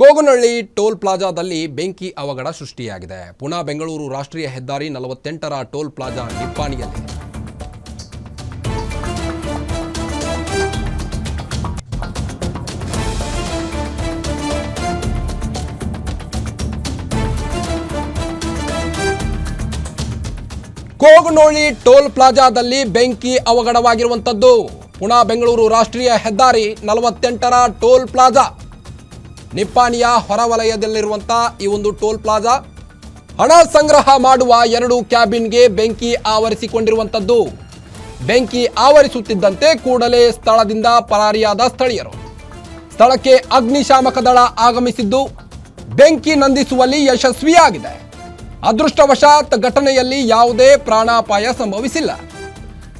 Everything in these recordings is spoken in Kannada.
ಕೋಗನಹಳ್ಳಿ ಟೋಲ್ ಪ್ಲಾಜಾದಲ್ಲಿ ಬೆಂಕಿ ಅವಘಡ ಸೃಷ್ಟಿಯಾಗಿದೆ. ಪುಣಾ, ಬೆಂಗಳೂರು ರಾಷ್ಟ್ರೀಯ ಹೆದ್ದಾರಿ ನಲವತ್ತೆಂಟರ ಟೋಲ್ ಪ್ಲಾಜಾ ನಿಪ್ಪಾಣಿಯಲ್ಲಿ. ಕೋಗನೋಳಿ ಟೋಲ್ ಪ್ಲಾಜಾದಲ್ಲಿ ಬೆಂಕಿ ಅವಘಡವಾಗಿರುವಂಥದ್ದು ಪುಣಾ, ಬೆಂಗಳೂರು ರಾಷ್ಟ್ರೀಯ ಹೆದ್ದಾರಿ ನಲವತ್ತೆಂಟರ ಟೋಲ್ ಪ್ಲಾಜಾ. ನಿಪ್ಪಾಣಿಯ ಹೊರವಲಯದಲ್ಲಿರುವಂಥ ಈ ಒಂದು ಟೋಲ್ ಪ್ಲಾಜಾ ಹಣ ಸಂಗ್ರಹ ಮಾಡುವ ಎರಡು ಕ್ಯಾಬಿನ್ಗೆ ಬೆಂಕಿ ಆವರಿಸಿಕೊಂಡಿರುವಂಥದ್ದು ಬೆಂಕಿ ಆವರಿಸುತ್ತಿದ್ದಂತೆ ಕೂಡಲೇ ಸ್ಥಳದಿಂದ ಪರಾರಿಯಾದ ಸ್ಥಳೀಯರು. ಸ್ಥಳಕ್ಕೆ ಅಗ್ನಿಶಾಮಕ ದಳ ಆಗಮಿಸಿದ್ದು, ಬೆಂಕಿ ನಂದಿಸುವಲ್ಲಿ ಯಶಸ್ವಿಯಾಗಿದೆ. ಅದೃಷ್ಟವಶಾತ್ ಘಟನೆಯಲ್ಲಿ ಯಾವುದೇ ಪ್ರಾಣಾಪಾಯ ಸಂಭವಿಸಿಲ್ಲ.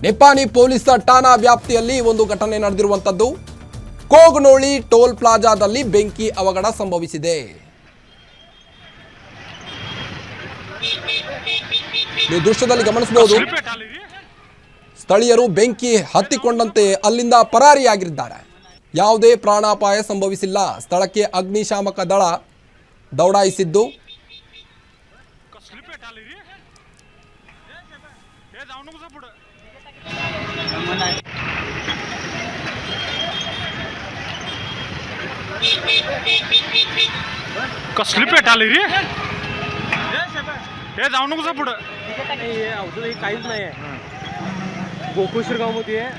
ನಿಪ್ಪಾಣಿ ಪೊಲೀಸ್ ಠಾಣಾ ವ್ಯಾಪ್ತಿಯಲ್ಲಿ ಒಂದು ಘಟನೆ ನಡೆದಿರುವಂಥದ್ದು ಕೋಗನೋಳಿ ಟೋಲ್ ಪ್ಲಾಜಾದಲ್ಲಿ ಬೆಂಕಿ ಅವಘಡ ಸಂಭವಿಸಿದೆ. ನೀವು ದೃಶ್ಯದಲ್ಲಿ ಗಮನಿಸಬಹುದು. ಸ್ಥಳೀಯರು ಬೆಂಕಿ ಹತ್ತಿಕೊಂಡಂತೆ ಅಲ್ಲಿಂದ ಪರಾರಿಯಾಗಿದ್ದಾರೆ. ಯಾವುದೇ ಪ್ರಾಣಾಪಾಯ ಸಂಭವಿಸಿಲ್ಲ. ಸ್ಥಳಕ್ಕೆ ಅಗ್ನಿಶಾಮಕ ದಳ ದೌಡಾಯಿಸಿದ್ದು. ಸ್ಲಿಪ್ ಇಟ್ಟಾಲಿರಿ ಏ ಅವನಿಗೂ ಸ್ವಲ್ಪ ಬಿಡು स्लिप इटालिरी हे जाऊ नको पुढं नाही अवधूत हे काहीच नाही आहे गोकुळ शिरगावमध्ये आहे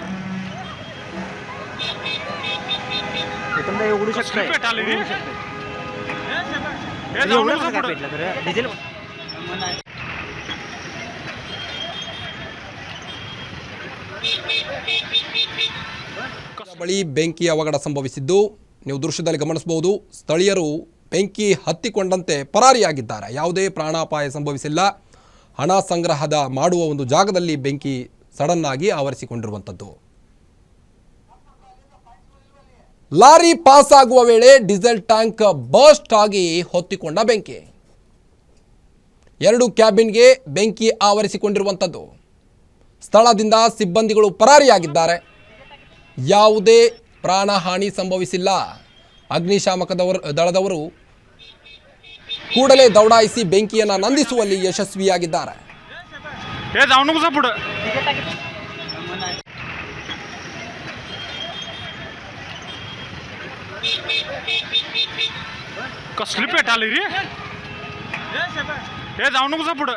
एखादा उघडू शकताय स्लिप इटालिरी उघडू शकताय. हे जाऊ एवढं नको कसं काय पुढं पेटलं तर डिझेल ಬಳಿ ಬೆಂಕಿ ಅವಘಡ ಸಂಭವಿಸಿದ್ದು ನೀವು ದೃಶ್ಯದಲ್ಲಿ ಗಮನಿಸಬಹುದು, ಸ್ಥಳೀಯರು ಬೆಂಕಿ ಹತ್ತಿಕೊಂಡಂತೆ ಪರಾರಿಯಾಗಿದ್ದಾರೆ. ಯಾವುದೇ ಪ್ರಾಣಾಪಾಯ ಸಂಭವಿಸಿಲ್ಲ. ಹಣ ಸಂಗ್ರಹದ ಮಾಡುವ ಒಂದು ಜಾಗದಲ್ಲಿ ಬೆಂಕಿ ಸಡನ್ ಆಗಿ ಆವರಿಸಿಕೊಂಡಿರುವಂಥದ್ದು. ಲಾರಿ ಪಾಸ್ ಆಗುವ ವೇಳೆ ಡೀಸೆಲ್ ಟ್ಯಾಂಕ್ ಬರ್ಸ್ಟ್ ಆಗಿ ಹೊತ್ತಿಕೊಂಡ ಬೆಂಕಿ. ಎರಡು ಕ್ಯಾಬಿನ್ಗೆ ಬೆಂಕಿ ಆವರಿಸಿಕೊಂಡಿರುವಂಥದ್ದು. ಸ್ಥಳದಿಂದ ಸಿಬ್ಬಂದಿಗಳು ಪರಾರಿಯಾಗಿದ್ದಾರೆ. ಯಾವುದೇ ಪ್ರಾಣಹಾನಿ ಸಂಭವಿಸಿಲ್ಲ ಅಗ್ನಿಶಾಮಕದವರು ದಳದವರು ಕೂಡಲೇ ದೌಡಾಯಿಸಿ ಬೆಂಕಿಯನ್ನು ನಂದಿಸುವಲ್ಲಿ ಯಶಸ್ವಿಯಾಗಿದ್ದಾರೆ हे जाऊ नको पुढं स्लिप इटालिरी हे जाऊ नको पुढं